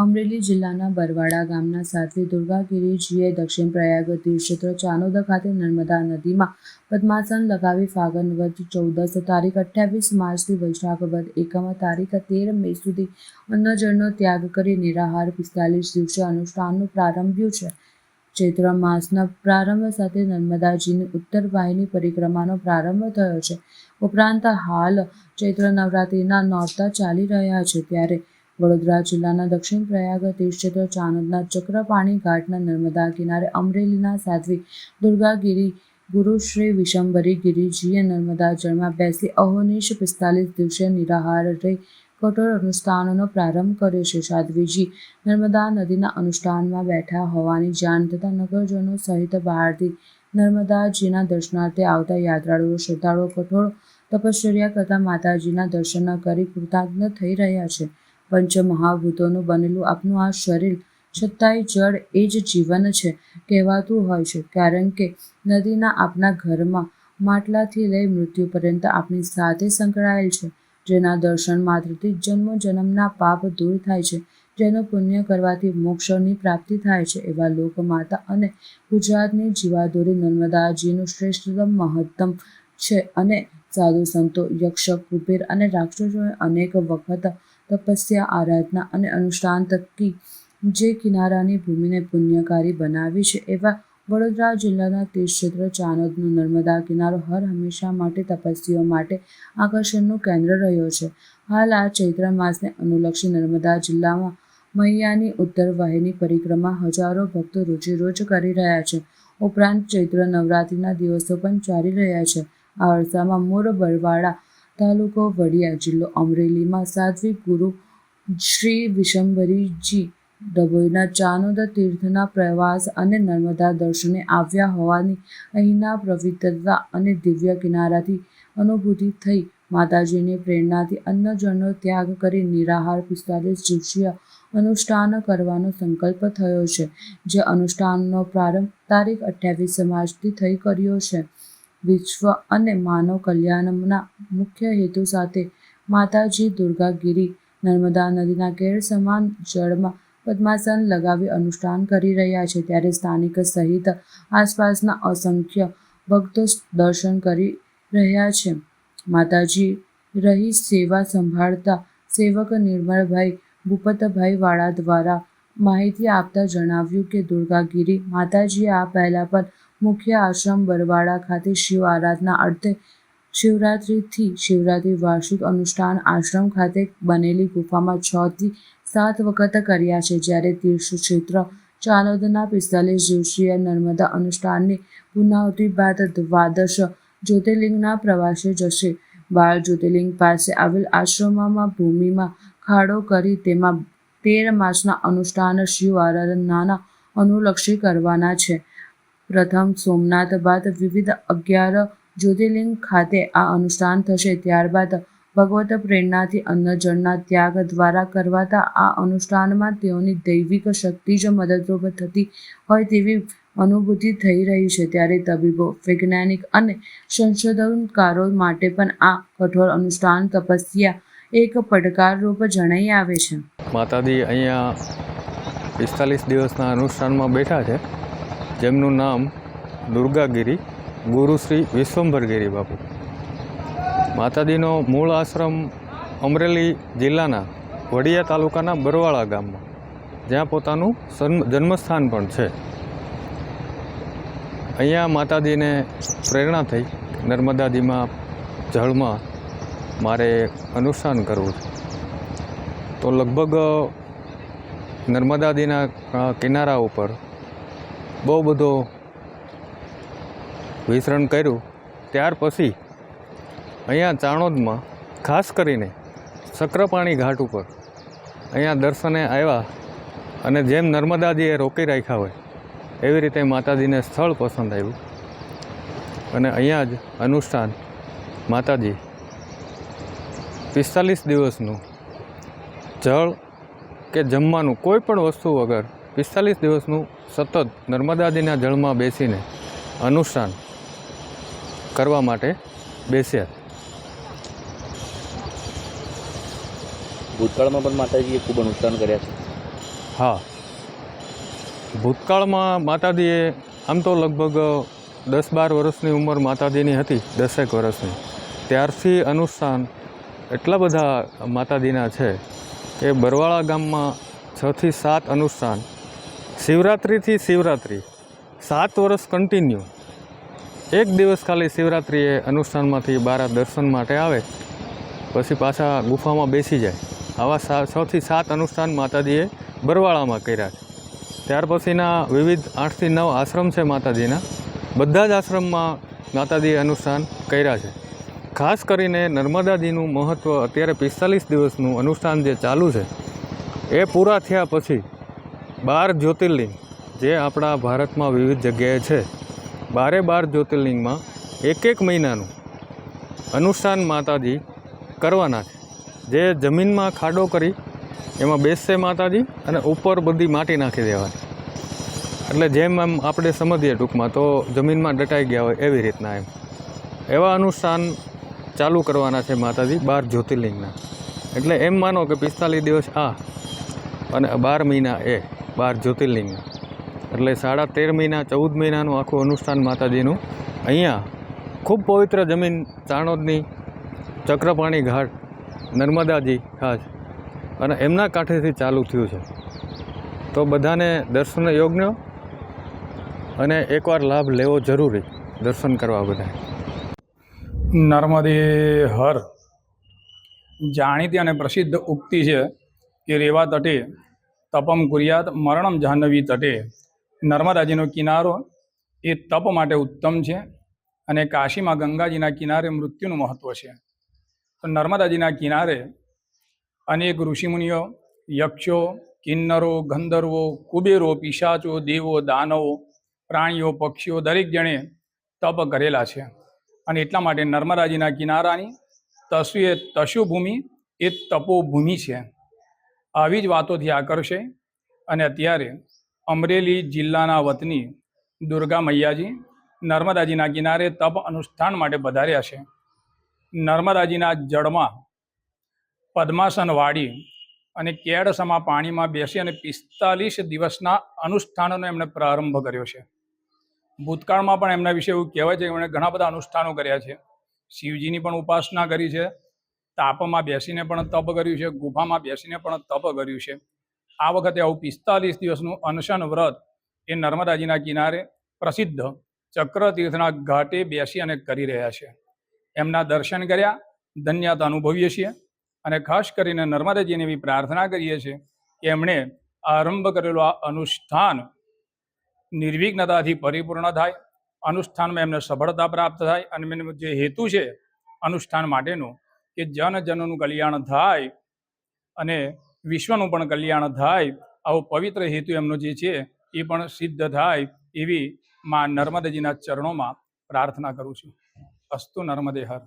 અમરેલી જિલ્લાના બરવાડા ગામના સાધ્વી દુર્ગાગીરીજીએ દક્ષિણ પ્રયાગ તીર્થક્ષેત્ર ચાનોદા ખાતે નર્મદા નદીમાં પદ્માસન લગાવી ફાગણ વધ ચૌદસ તારીખ અઠ્યાવીસ માર્ચથી વૈશાખ વધ એકમ તારીખ તેર મે સુધી અન્નજળનો ત્યાગ કરી નિરાહાર પિસ્તાલીસ દિવસે અનુષ્ઠાનનું પ્રારંભ્યું છે. ચૈત્ર માસના પ્રારંભ સાથે નર્મદાજીની ઉત્તર વાહિની પરિક્રમાનો પ્રારંભ થયો છે. ઉપરાંત હાલ ચૈત્ર નવરાત્રિના નોરતા ચાલી રહ્યા છે ત્યારે વડોદરા જિલ્લાના દક્ષિણ પ્રયાગ તીર્થક્ષેત્ર ચાનોદના ચક્રપાણી ઘાટના નર્મદા કિનારે અમરેલીના સાધ્વી દુર્ગાગીરી ગુરુ શ્રી વિશંભરી ગિરિજીએ નર્મદા જળમાં બેસી અહોનિશ પિસ્તાલીસ દિવસે નિરાહાર રહી કઠોર અનુષ્ઠાનોનો પ્રારંભ કર્યો છે. સાધ્વીજી નર્મદા નદીના અનુષ્ઠાનમાં બેઠા હોવાની જાણ થતાં નગરજનો સહિત બહારથી નર્મદાજીના દર્શનાર્થે આવતા યાત્રાળુઓ, શ્રદ્ધાળુઓ કઠોર તપશ્ચર્યા કરતા માતાજીના દર્શન કરી કૃતજ્ઞ થઈ રહ્યા છે. પંચમહાભૂતોનું બનેલું આપનું આ શરીર છતાંય જળ એ જ જીવન છે કહેવાતું હોય છે. કારણ કે નદીના આપના ઘરમાં માટલાથી લઈ મૃત્યુ પર્યંત આપની સાથે સંકળાયેલ છે, જેના દર્શન માત્રથી જન્મ જન્મના પાપ દૂર થાય છે, જેનું પુણ્ય કરવાથી મોક્ષની પ્રાપ્તિ થાય છે, એવા લોકમાતા અને ગુજરાતની જીવાદોરી નર્મદાજીનું શ્રેષ્ઠતમ મહત્તમ છે અને સાધુ સંતો, યક્ષ, કુબેર અને રાક્ષસોએ અનેક વખત તપસ્યા, આરાધના અને અનુષ્ઠાન થકી જે કિનારાની ભૂમિને પુણ્યકારી બનાવી છે, એવા વડોદરા જિલ્લાના તીર્થક્ષેત્ર ચાનોદનો નર્મદા કિનારો હર હંમેશા માટે તપસ્વીઓ માટે આકર્ષણનું કેન્દ્ર રહ્યો છે. હાલ આ ચૈત્ર માસને અનુલક્ષી નર્મદા જિલ્લામાં મૈયાની ઉત્તર વાહિની પરિક્રમા હજારો ભક્તો રોજે રોજ કરી રહ્યા છે. ઉપરાંત ચૈત્ર નવરાત્રિના દિવસો પણ ચાલી રહ્યા છે. આ અરસામાં મોર બરવાડા તાલુકો વડિયા જિલ્લો અમરેલીમાં સાધ્વી ગુરુ શ્રી વિશંભરીજી ડભોઈના ચાનોદા તીર્થના પ્રવાસ અને નર્મદા દર્શને આવ્યા હોવાની અહીંના પવિત્રતા અને દિવ્ય કિનારાથી અનુભૂતિ થઈ. માતાજીની પ્રેરણાથી અન્નજળનો ત્યાગ કરી નિરાહાર પિસ્તાલીસ દિવસીય અનુષ્ઠાન કરવાનો સંકલ્પ થયો છે, જે અનુષ્ઠાનનો પ્રારંભ તારીખ અઠ્યાવીસ માર્ચથી થઈ કર્યો છે. વિશ્વ અને માનવ કલ્યાણના મુખ્ય હેતુ સાથે માતાજી દુર્ગાગીરી નર્મદા નદીના સમાન જળમાં પદ્માસન લગાવી અનુષ્ઠાન કરી રહ્યા છે. ત્યારે સ્થાનિક સહિત આસપાસના અસંખ્ય ભક્તો દર્શન કરી રહ્યા છે. માતાજી રહી સેવા સંભાળતા સેવક નિર્મળભાઈ ભૂપતભાઈ વાળા દ્વારા માહિતી આપતા જણાવ્યું કે દુર્ગાગીરી માતાજીએ આ પહેલા પણ મુખ્ય આશ્રમ બરવાડા ખાતે શિવ આરાધના અર્થે શિવરાત્રિથી શિવરાત્રિ વાર્ષિક અનુષ્ઠાન આશ્રમ ખાતે બનેલી ગુફામાં છ થી સાત વખત કર્યા છે. જ્યારે તીર્થક્ષેત્ર ચાલોદના પિસ્તાલીસ દિવસીય નર્મદા અનુષ્ઠાનની પૂર્ણાહુતિ બાદ દ્વાદશ જ્યોતિર્લિંગના પ્રવાસે જશે. બાર જ્યોતિર્લિંગ પાસે આવેલ આશ્રમમાં ભૂમિમાં ખાડો કરી તેમાં તેર માસના અનુષ્ઠાન શિવ આરાધનાના અનુલક્ષી કરવાના છે. પ્રથમ સોમનાથ બાદ વિવિધ અગિયાર જ્યોતિર્લિંગ ખાતે આ અનુષ્ઠાન થશે. ત્યારબાદ ભગવત પ્રેરણાથી અન્નજળના ત્યાગ દ્વારા કરવાતા આ અનુષ્ઠાનમાં તેઓની દૈવિક શક્તિ જ મદદરૂપ થતી હોય તેવી અનુભૂતિ થઈ રહી છે. ત્યારે તબીબો, વૈજ્ઞાનિક અને સંશોધનકારો માટે પણ આ કઠોર અનુષ્ઠાન તપસ્યા એક પડકારરૂપ જણાઈ આવે છે. માતાજી અહીંયા પિસ્તાલીસ દિવસના અનુષ્ઠાનમાં બેઠા છે. જેમનું નામ દુર્ગાગીરી, ગુરુ શ્રી વિશ્વંભરગીરી બાપુ. માતાજીનો મૂળ આશ્રમ અમરેલી જિલ્લાના વડિયા તાલુકાના બરવાળા ગામમાં, જ્યાં પોતાનું જન્મસ્થાન પણ છે. અહીંયા માતાજીને પ્રેરણા થઈ નર્મદાજીમાં જળમાં મારે અનુષ્ઠાન કરવું છે. તો લગભગ નર્મદાજીના કિનારા ઉપર બહુ બધો વિસરણ કર્યું. ત્યાર પછી અહીંયા ચાણોદમાં ખાસ કરીને ચક્રપાણી ઘાટ ઉપર અહીંયા દર્શને આવ્યા અને જેમ નર્મદાજીએ રોકી રાખ્યા હોય એવી રીતે માતાજીને સ્થળ પસંદ આવ્યું. અને અહીંયા જ અનુષ્ઠાન માતાજી પિસ્તાલીસ દિવસનું જળ કે જમવાનું કોઈ પણ વસ્તુ વગર પિસ્તાલીસ દિવસનું સતત નર્મદાજીના જળમાં બેસીને અનુષ્ઠાન કરવા માટે બેસ્યા. ભૂતકાળમાં પણ માતાજીએ ખૂબ અનુષ્ઠાન કર્યા છે? હા. ભૂતકાળમાં માતાજીએ આમ તો લગભગ દસ બાર વર્ષની ઉંમર માતાજીની હતી દસેક વર્ષની. ત્યારથી અનુષ્ઠાન એટલા બધા માતાજીના છે કે બરવાળા ગામમાં છથી સાત અનુષ્ઠાન શિવરાત્રિથી શિવરાત્રિ. સાત વર્ષ કન્ટિન્યુ એક દિવસ ખાલી શિવરાત્રિએ અનુષ્ઠાનમાંથી બારા દર્શન માટે આવે, પછી પાછા ગુફામાં બેસી જાય. આવા છથી સાત અનુષ્ઠાન માતાજીએ બરવાળામાં કર્યા છે. ત્યાર પછીના વિવિધ આઠથી નવ આશ્રમ છે માતાજીના. બધા જ આશ્રમમાં માતાજીએ અનુષ્ઠાન કર્યા છે. ખાસ કરીને નર્મદાજીનું મહત્ત્વ અત્યારે પિસ્તાલીસ દિવસનું અનુષ્ઠાન જે ચાલુ છે, એ પૂરા થયા પછી બાર જ્યોતિર્લિંગ, જે આપણા ભારતમાં વિવિધ જગ્યાએ છે. બારે બાર જ્યોતિર્લિંગમાં એક એક મહિનાનું અનુષ્ઠાન માતાજી કરવાના છે. જે જમીનમાં ખાડો કરી એમાં બેસશે માતાજી અને ઉપર બધી માટી નાખી દેવાની. એટલે જેમ એમ આપણે સમજીએ ટૂંકમાં, તો જમીનમાં દટાઈ ગયા હોય એવી રીતના એમ. એવા અનુષ્ઠાન ચાલુ કરવાના છે માતાજી બાર જ્યોતિર્લિંગના. એટલે એમ માનો કે પિસ્તાલીસ દિવસ આ અને બાર મહિના એ. બાર જ્યોતિર્લિંગના એટલે સાડા તેર મહિના, ચૌદ મહિનાનું આખું અનુષ્ઠાન માતાજીનું. અહીંયા ખૂબ પવિત્ર જમીન, ચાણોદની ચક્રપાણી ઘાટ, નર્મદાજી ખાસ. અને એમના કાંઠેથી ચાલુ થયું છે. તો બધાને દર્શન યોગ્ય અને એકવાર લાભ લેવો જરૂરી દર્શન કરવા બધા નર્મદે હર. જાણીતી અને પ્રસિદ્ધ ઉક્તિ છે કે રેવા તટે તપમ કુર્યાત મરણમ જાહ્નવી તટે. નર્મદાજીનો કિનારો એ તપ માટે ઉત્તમ છે અને કાશીમાં ગંગાજીના કિનારે મૃત્યુનું મહત્ત્વ છે. તો નર્મદાજીના કિનારે અનેક ઋષિમુનિઓ, યક્ષો, કિન્નરો, ગંધર્વો, કુબેરો, પિશાચો, દેવો, દાનવો, પ્રાણીઓ, પક્ષીઓ દરેક જણે તપ કરેલા છે. અને એટલા માટે નર્મદાજીના કિનારાની તસુ એ તશુભૂમિ એ તપોભૂમિ છે. આવી જ વાતોથી આકર્ષે અને અત્યારે અમરેલી જિલ્લાના વતની દુર્ગા મૈયાજી નર્મદાજીના કિનારે તપ અનુષ્ઠાન માટે પધાર્યા છે. નર્મદાજીના જળમાં પદ્માસન વાળી અને કેડસમા પાણીમાં બેસી અને પિસ્તાલીસ દિવસના અનુષ્ઠાનોનો એમણે પ્રારંભ કર્યો છે. ભૂતકાળમાં પણ એમના વિશે એવું કહેવાય છે કે એમણે ઘણા બધા અનુષ્ઠાનો કર્યા છે. શિવજીની પણ ઉપાસના કરી છે. તાપમાં બેસીને પણ તપ કર્યું છે, ગુફામાં બેસીને પણ તપ કર્યું છે. આ વખતે આવું પિસ્તાલીસ દિવસનું અનશન વ્રત એ નર્મદાજીના કિનારે પ્રસિદ્ધ ચક્રતીર્થના ઘાટે બેસી અને કરી રહ્યા છે. એમના દર્શન કર્યા, ધન્યતા અનુભવીએ છીએ અને ખાસ કરીને નર્મદાજીને એવી પ્રાર્થના કરીએ છીએ કે એમણે આરંભ કરેલો આ અનુષ્ઠાન નિર્વિઘ્નતાથી પરિપૂર્ણ થાય, અનુષ્ઠાનમાં એમને સફળતા પ્રાપ્ત થાય અને જે હેતુ છે અનુષ્ઠાન માટેનો કે જન જનનું કલ્યાણ થાય અને વિશ્વનું પણ કલ્યાણ થાય, આવો પવિત્ર હેતુ એમનો જે છે એ પણ સિદ્ધ થાય એવી મા નર્મદેજીના ચરણોમાં પ્રાર્થના કરું છું. અસ્તુ નર્મદે હર.